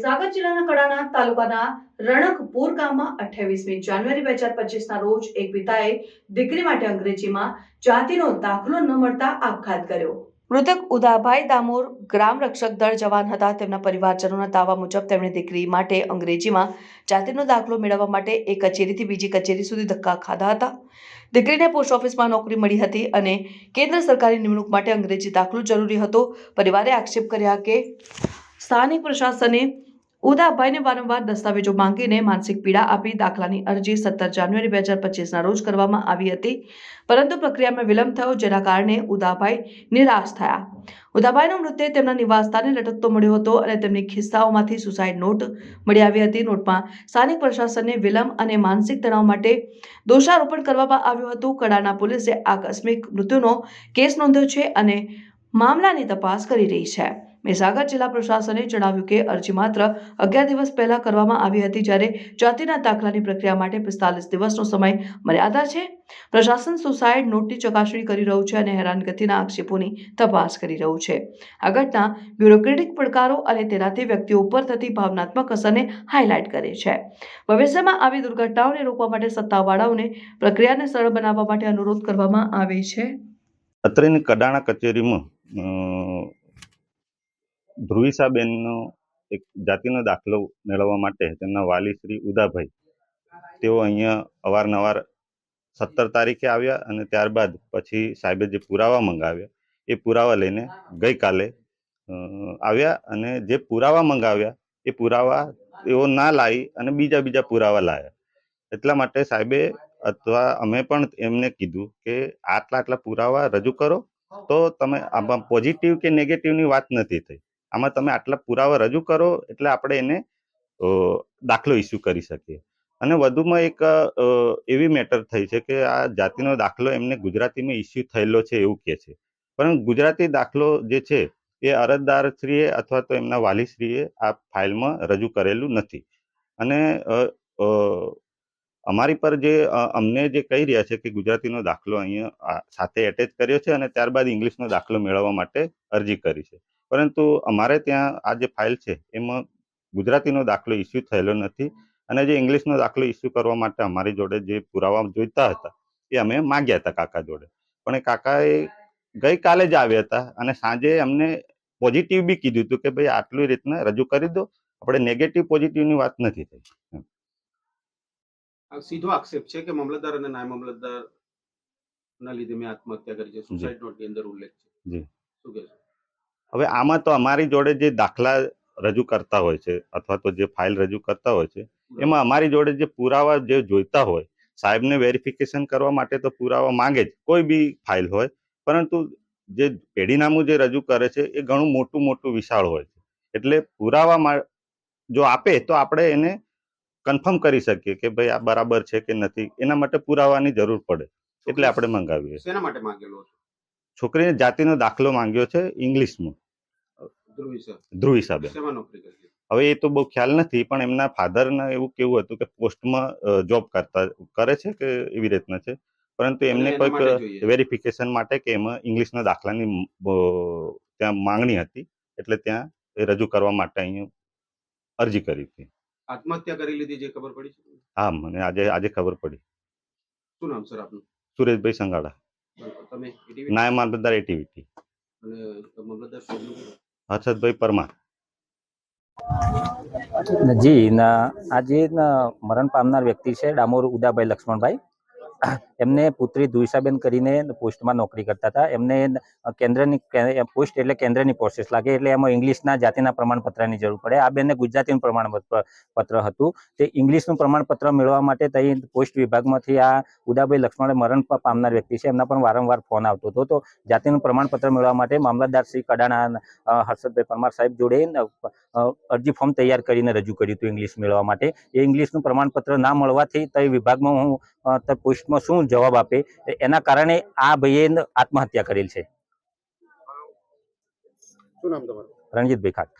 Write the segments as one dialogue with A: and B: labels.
A: મહીસાગર જિલ્લાના કડાણા તાલુકાના રણકપુર ગામમાં અઠ્યાવીસમી જાન્યુઆરી બે હજાર પચીસના રોજ એક પિતાએ દીકરી માટે અંગ્રેજીમાં જાતિનો દાખલો ન મળતા આપઘાત કર્યો. મૃતક ઉદાભાઈ દામોર ગ્રામ રક્ષક દળ જવાન હતા. તેમના પરિવારજનોના દાવા મુજબ તેમણે દીકરી માટે અંગ્રેજીમાં જાતિનો દાખલો મેળવવા માટે એક કચેરીથી બીજી કચેરી સુધી ધક્કા ખાધા હતા. દીકરીને પોસ્ટ ઓફિસમાં નોકરી મળી હતી અને કેન્દ્ર સરકારી નિમણૂક માટે અંગ્રેજી દાખલો જરૂરી હતો. પરિવારે આક્ષેપ કર્યા કે સ્થાનિક પ્રશાસને ઉદાભાઈને વારંવાર દસ્તાવેજો માંગીને માનસિક પીડા આપી દાખલાની અરજી સત્તર જાન્યુઆરી બે હજાર પચીસના રોજ કરવામાં આવી હતી. પરંતુ પ્રક્રિયામાં વિલંબ થયો જેના કારણે ઉદાભાઈ નિરાશ થયા. ઉદાભાઈનો મૃતદેહ તેમના નિવાસસ્થાને લટકતો મળ્યો હતો અને તેમની ખિસ્સાઓમાંથી સુસાઇડ નોટ મળી આવી હતી. નોટમાં સ્થાનિક પ્રશાસનને વિલંબ અને માનસિક તણાવ માટે દોષારોપણ કરવામાં આવ્યું હતું. કડાના પોલીસે આકસ્મિક મૃત્યુનો કેસ નોંધ્યો છે અને મામલાની તપાસ કરી રહી છે. મહીસાગર જિલ્લા પ્રશાસને જણાવ્યું કે અરજી માત્ર અગિયાર દિવસ પહેલા કરવામાં આવી હતી જ્યારે જાતિના દાખલાની પ્રક્રિયા માટે પિસ્તાલીસ દિવસનો સમય મર્યાદા છે. પ્રશાસન સુસાઇડ નોટની ચકાસણી કરી રહ્યું છે અને હેરાનગતિના આક્ષેપોની તપાસ કરી રહ્યું છે. આ ઘટના બ્યુરોક્રેટિક પડકારો અને તેનાથી વ્યક્તિઓ ઉપર થતી ભાવનાત્મક અસરને હાઇલાઇટ કરે છે. ભવિષ્યમાં આવી દુર્ઘટનાઓને રોકવા માટે સત્તાવાળાઓને પ્રક્રિયાને સરળ બનાવવા માટે અનુરોધ કરવામાં આવે છે.
B: અત્રેની કડાણા કચેરીમાં ધ્રુવિસાબેનનો એક જાતિનો દાખલો મેળવવા માટે તેમના વાલી શ્રી ઉદાભાઈ. તેઓ અહીંયા અવારનવાર સત્તર તારીખે આવ્યા અને ત્યારબાદ પછી સાહેબે જે પુરાવા મંગાવ્યા, એ પુરાવા લઈને ગઈકાલે આવ્યા અને જે પુરાવા મંગાવ્યા, એ પુરાવા એઓ ના લાવી અને બીજા બીજા પુરાવા લાવ્યા. એટલા માટે સાહેબે અથવા અમે પણ એમને કીધું કે આટલા આટલા પુરાવા રજૂ કરો, તો તમે આમાં પોઝિટિવ કે નેગેટિવની વાત નથી થઈ. આમાં તમે આટલા પુરાવા રજૂ કરો એટલે આપણે એને દાખલો ઇસ્યુ કરી શકીએ. અને વધુમાં એક એવી મેટર થઈ છે કે આ જાતિનો દાખલો એમને ગુજરાતીમાં ઇસ્યુ થયેલો છે એવું કહે છે. પરંતુ ગુજરાતી દાખલો જે છે એ અરજદારશ્રીએ અથવા તો એમના વાલીશ્રીએ આ ફાઇલમાં રજૂ કરેલું નથી. અને અમારી પર જે અમને જે કહી રહ્યા છે કે ગુજરાતીનો દાખલો અહીંયા સાથે એટેચ કર્યો છે અને ત્યારબાદ ઇંગ્લિશનો દાખલો મેળવવા માટે અરજી કરી છે. પરંતુ અમારે ત્યાં આ જે ફાઇલ છે એમાં ગુજરાતીનો દાખલો ઇસ્યુ થયેલો નથી અને જે ઇંગ્લિશનો દાખલો ઇસ્યુ કરવા માટે અમારી જોડે જે પુરાવા જોઈતા હતા એ અમે માંગ્યા હતા કાકા જોડે. પણ એ કાકાએ ગઈકાલે જ આવ્યા હતા અને સાંજે અમને પોઝિટિવ બી કીધું હતું કે ભાઈ આટલી રીતના રજૂ કરી દો આપણે નેગેટિવ પોઝિટિવની વાત નથી થઈ.
C: સીધો આક્ષેપ છે કે મામલતદાર અને નાયબ મામલતદાર ના લીધે મેં આત્મહત્યા કરી છે સુસાઇડ નોટની અંદર ઉલ્લેખ છે.
B: જી.
C: શું કહેશો?
B: હવે આમાં તો અમારી જોડે જે દાખલા રજૂ કરતા હોય છે અથવા તો જે ફાઇલ રજૂ કરતા હોય છે એમાં અમારી જોડે જે પુરાવા જે જોઈતા હોય સાહેબને વેરિફિકેશન કરવા માટે તો પુરાવા માંગે જ કોઈ બી ફાઇલ હોય પરંતુ જે પેઢીનામું જે રજૂ કરે છે એ ઘણું મોટું મોટું વિશાળ હોય છે. એટલે પુરાવામાં જો આપે તો આપણે એને કન્ફર્મ કરી શકીએ કે ભાઈ આ બરાબર છે કે નથી એના માટે પુરાવાની જરૂર પડે એટલે આપણે મંગાવીએ.
C: શેના માટે માંગેલો હતો
B: છોકરીને જાતિનો દાખલો માંગ્યો છે ઇંગ્લિશમાં.
C: ધ્રુવ
B: હિસાબે? હવે એ તો બહુ ખ્યાલ નથી પણ એમના ફાધરને એવું કેવું હતું કે પોસ્ટમાં જોબ કરતા કરે છે કે એવી રીતના છે? પરંતુ એમને કોઈક વેરિફિકેશન માટે કે એમાં ઇંગ્લિશના દાખલાની ત્યાં માંગણી હતી એટલે ત્યાં એ રજૂ કરવા માટે અહીંયા અરજી કરી હતી.
C: આત્મહત્યા કરી લીધી જે ખબર પડી
B: હા મને આજે આજે ખબર પડી.
C: શું નામ સર આપનું?
B: સુરેશભાઈ સંગાડા. નાયબ મામલતદાર એટીવીટી? હર્ષદભાઈ પરમાર.
D: જી આજે મરણ પામનાર વ્યક્તિ છે ડામોર ઉદાભાઈ લક્ષ્મણભાઈ એમને પુત્રી ધુઈસાબેન કરીને પોસ્ટમાં નોકરી કરતા હતા. એમને કેન્દ્રની પોસ્ટ એટલે કેન્દ્રની પ્રોસેસ લાગે એટલે એમાં ઇંગ્લિશના જાતિના પ્રમાણપત્રની જરૂર પડે. આ બેનને ગુજરાતીનું પ્રમાણપત્ર પત્ર હતું. તે ઇંગ્લિશનું પ્રમાણપત્ર મેળવવા માટે તઈ પોસ્ટ વિભાગમાંથી આ ઉદાભાઈ લક્ષ્મણ મરણ પામનાર વ્યક્તિ છે. એમના પણ વારંવાર ફોન આવતો હતો. તો જાતિનું પ્રમાણપત્ર મેળવવા માટે મામલતદાર શ્રી કડાણા હર્ષદભાઈ પરમાર સાહેબ જોડે અરજી ફોર્મ તૈયાર કરીને રજૂ કર્યું હતું ઇંગ્લિશ મેળવવા માટે. એ ઇંગ્લિશનું પ્રમાણપત્ર ના મળવાથી તે વિભાગમાં હું અ, તે શું જવાબ આપે? એના કારણે આ ભાઈએ આત્મહત્યા કરેલ છે.
C: શું નામ તમારું?
D: રણજીતભાઈ ખાટ.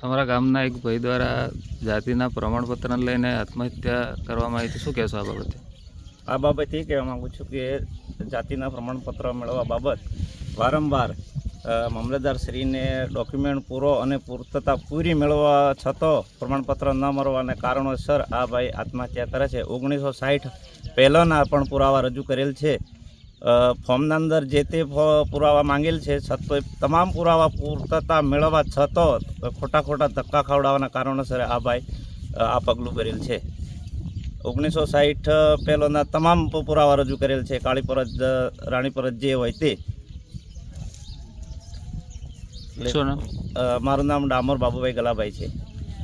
E: તમારા ગામના એક ભાઈ દ્વારા જાતિના પ્રમાણપત્રને લઈને આત્મહત્યા કરવામાં આવી શું કહેશો આ બાબતે?
F: આ બાબતે એ કહેવા માગું છું કે જાતિના પ્રમાણપત્ર મેળવવા બાબત વારંવાર મામલતદારશ્રીને ડોક્યુમેન્ટ પૂરો અને પૂર્તતા પૂરી મેળવવા છતાં પ્રમાણપત્ર ન મળવાને કારણોસર આ ભાઈ આત્મહત્યા કરે છે. ઓગણીસો સાઠ પહેલાંના પણ પુરાવા રજૂ કરેલ છે. ફોર્મના અંદર જે તે પુરાવા માંગેલ છે, છતાં તમામ પુરાવા પૂર્તતા મેળવવા છતાં ખોટા ખોટા ધક્કા ખવડાવવાના કારણોસર આ ભાઈ આ પગલું કરેલ છે. ઓગણીસો સાહીઠ પહેલોના તમામ પુરાવા રજૂ કરેલ છે. કાળી રાણીપરજ જે હોય તે. મારું નામ ડામોર બાબુભાઈ ગલાભાઈ છે.